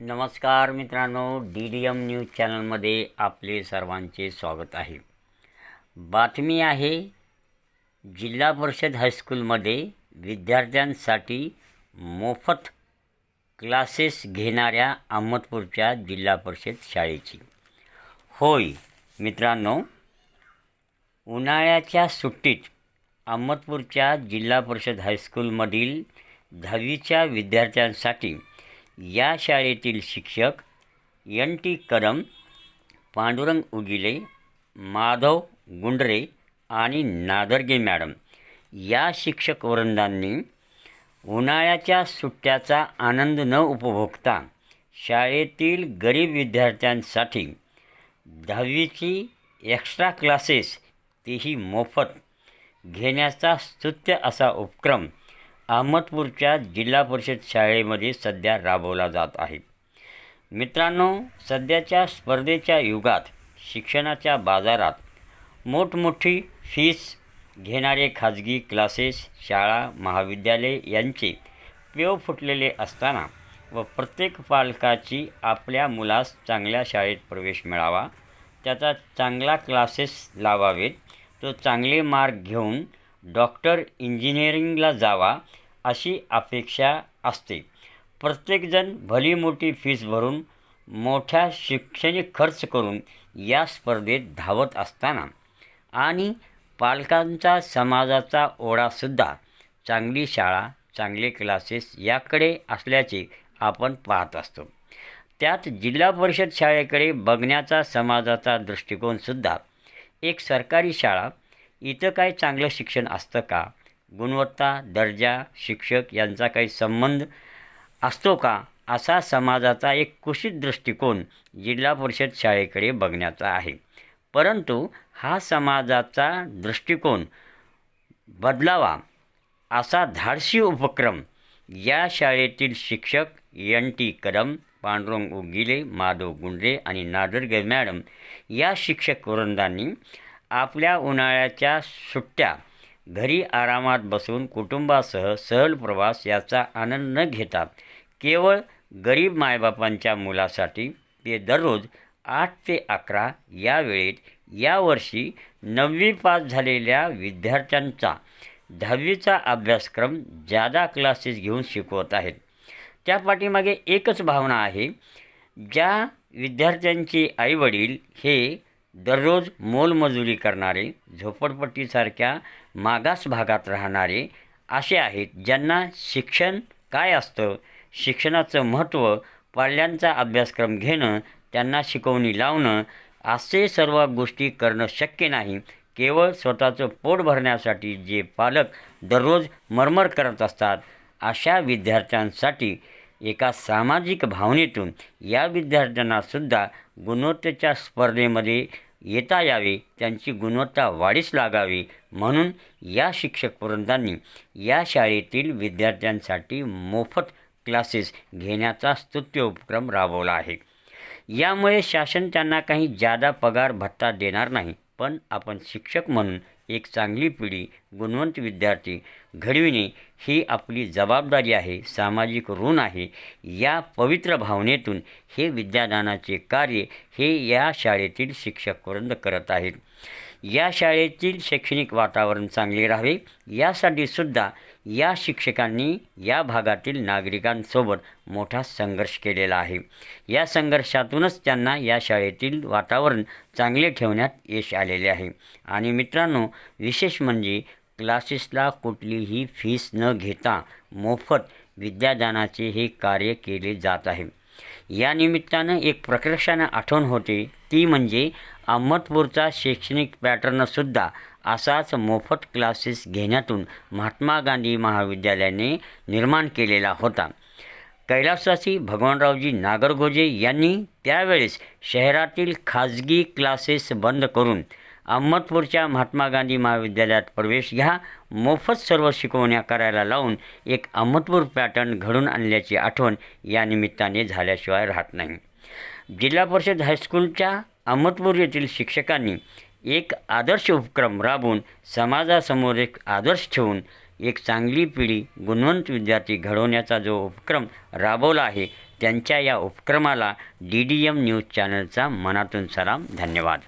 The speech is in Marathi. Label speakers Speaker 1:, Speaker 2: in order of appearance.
Speaker 1: नमस्कार मित्रांनो डी डी एम न्यूज चॅनलमध्ये आपले सर्वांचे स्वागत आहे. बातमी आहे जिल्हा परिषद हायस्कूलमध्ये विद्यार्थ्यांसाठी मोफत क्लासेस घेणाऱ्या अहमदपूरच्या जिल्हा परिषद शाळेची. होय मित्रांनो उन्हाळ्याच्या सुट्टीत अहमदपूरच्या जिल्हा परिषद हायस्कूलमधील दहावीच्या विद्यार्थ्यांसाठी या शाळेतील शिक्षक एन टी कदम पांडुरंग उगिले माधव गुंडरे आणि नादर्गे मॅडम. या शिक्षक वृंदांनी उन्हाळ्याच्या सुट्ट्याचा आनंद न उपभोगता शाळेतील गरीब विद्यार्थ्यांसाठी दहावीची एक्स्ट्रा क्लासेस तेही मोफत घेण्याचा स्तुत्य असा उपक्रम अहमदपूरच्या जिल्हा परिषद शाळेमध्ये सध्या राबवला जात आहे. मित्रांनो सध्याच्या स्पर्धेच्या युगात शिक्षणाच्या बाजारात मोठमोठी फीस घेणारे खाजगी क्लासेस शाळा महाविद्यालय यांचे पेव फुटलेले असताना व प्रत्येक पालकाची आपल्या मुलास चांगल्या शाळेत प्रवेश मिळावा त्याचा चांगला क्लासेस लावावेत तो चांगले मार्क घेऊन डॉक्टर इंजिनिअरिंगला जावा अशी अपेक्षा असते. प्रत्येकजण भली मोठी फीज भरून मोठ्या शैक्षणिक खर्च करून या स्पर्धेत धावत असताना आणि पालकांचा समाजाचा ओढासुद्धा चांगली शाळा चांगले क्लासेस याकडे असल्याचे आपण पाहत असतो. त्यात जिल्हा परिषद शाळेकडे बघण्याचा समाजाचा दृष्टिकोनसुद्धा एक सरकारी शाळा इथं काय चांगलं शिक्षण असतं का? गुणवत्ता दर्जा शिक्षक यांचा काही संबंध असतो का? असा समाजाचा एक कुशित दृष्टिकोन जिल्हा परिषद शाळेकडे बघण्याचा आहे. परंतु हा समाजाचा दृष्टिकोन बदलावा असा धाडसी उपक्रम या शाळेतील शिक्षक एन टी कदम पांडुरंग उगिले माधव गुंडे आणि नादरगे मॅडम या शिक्षक वृंदांनी आपल्या उन्हाळ्याच्या सुट्ट्या घरी आरामात बसून कुटुंबासह सहल प्रवास याचा आनंद न घेता केवळ गरीब मायबापांच्या मुलासाठी ते दररोज आठ ते अकरा या वेळेत यावर्षी नववी पास झालेल्या विद्यार्थ्यांचा दहावीचा अभ्यासक्रम जादा क्लासेस घेऊन शिकवत आहेत. त्या पाठीमागे एकच भावना आहे ज्या विद्यार्थ्यांचे आईवडील हे दररोज मोलमजुरी करणारे झोपडपट्टीसारख्या मागास भागात राहणारे असे आहेत ज्यांना शिक्षण काय असतं? शिक्षणाचं महत्त्व पाल्यांचा अभ्यासक्रम घेणं त्यांना शिकवणी लावणं असे सर्व गोष्टी करणं शक्य नाही. केवळ स्वतःचं पोट भरण्यासाठी जे पालक दररोज मरमर करत असतात अशा विद्यार्थ्यांसाठी एका सामाजिक भावनेतून या विद्यार्थ्यांनासुद्धा गुणवत्तेच्या स्पर्धेमध्ये येता यावे त्यांची गुणवत्ता वाढीस लागावी म्हणून या शिक्षक वृंदांनी या शाळेतील विद्यार्थ्यांसाठी मोफत क्लासेस घेण्याचा स्तुत्य उपक्रम राबवला आहे. यामुळे शासन त्यांना काही जादा पगार भत्ता देणार नाही पण आपण शिक्षक म्हणून एक चांगली पिढी गुणवंत विद्यार्थी घडविणे ही आपली जबाबदारी आहे सामाजिक ऋण आहे. या पवित्र भावनेतून हे विद्यादानाचे कार्य हे या शाळेतील शिक्षक वृंद करत आहेत. या शाळेतील शैक्षणिक वातावरण चांगले राहावे यासाठी सुद्धा या शिक्षकांनी या भागातील नागरिकांसोबत मोठा संघर्ष केलेला आहे. या संघर्षातूनच त्यांना या शाळेतील वातावरण चांगले ठेवण्यात यश आलेले आहे. आणि मित्रांनो विशेष म्हणजे क्लासेसला कुठलीही फीस न घेता मोफत विद्यादानाचे हे कार्य केले जात आहे. या निमित्तानं एक प्रकर्षानं आठवण होते. ती म्हणजे अहमदपूरचा शैक्षणिक पॅटर्नसुद्धा असाच मोफत क्लासेस घेण्यातून महात्मा गांधी महाविद्यालयाने निर्माण केलेला होता. कैलासवासी भगवानरावजी नागरगोजे यांनी त्यावेळेस शहरातील खाजगी क्लासेस बंद करून अहमदपूरच्या महात्मा गांधी महाविद्यालयात प्रवेश घ्या. मोफत सर्व शिकवण्या करायला लावून एक अहमदपूर पॅटर्न घडून आणल्याची आठवण या निमित्ताने झाल्याशिवाय राहत नाही. जिल्हा परिषद हायस्कूलच्या अहमदपूर येथील शिक्षकांनी एक आदर्श उपक्रम राबवून समाजासमोर एक आदर्श ठेवून एक चांगली पिढी गुणवंत विद्यार्थी घडवण्याचा जो उपक्रम राबवला आहे त्यांच्या या उपक्रमाला डी डी एम न्यूज चॅनलचा मनातून सलाम धन्यवाद.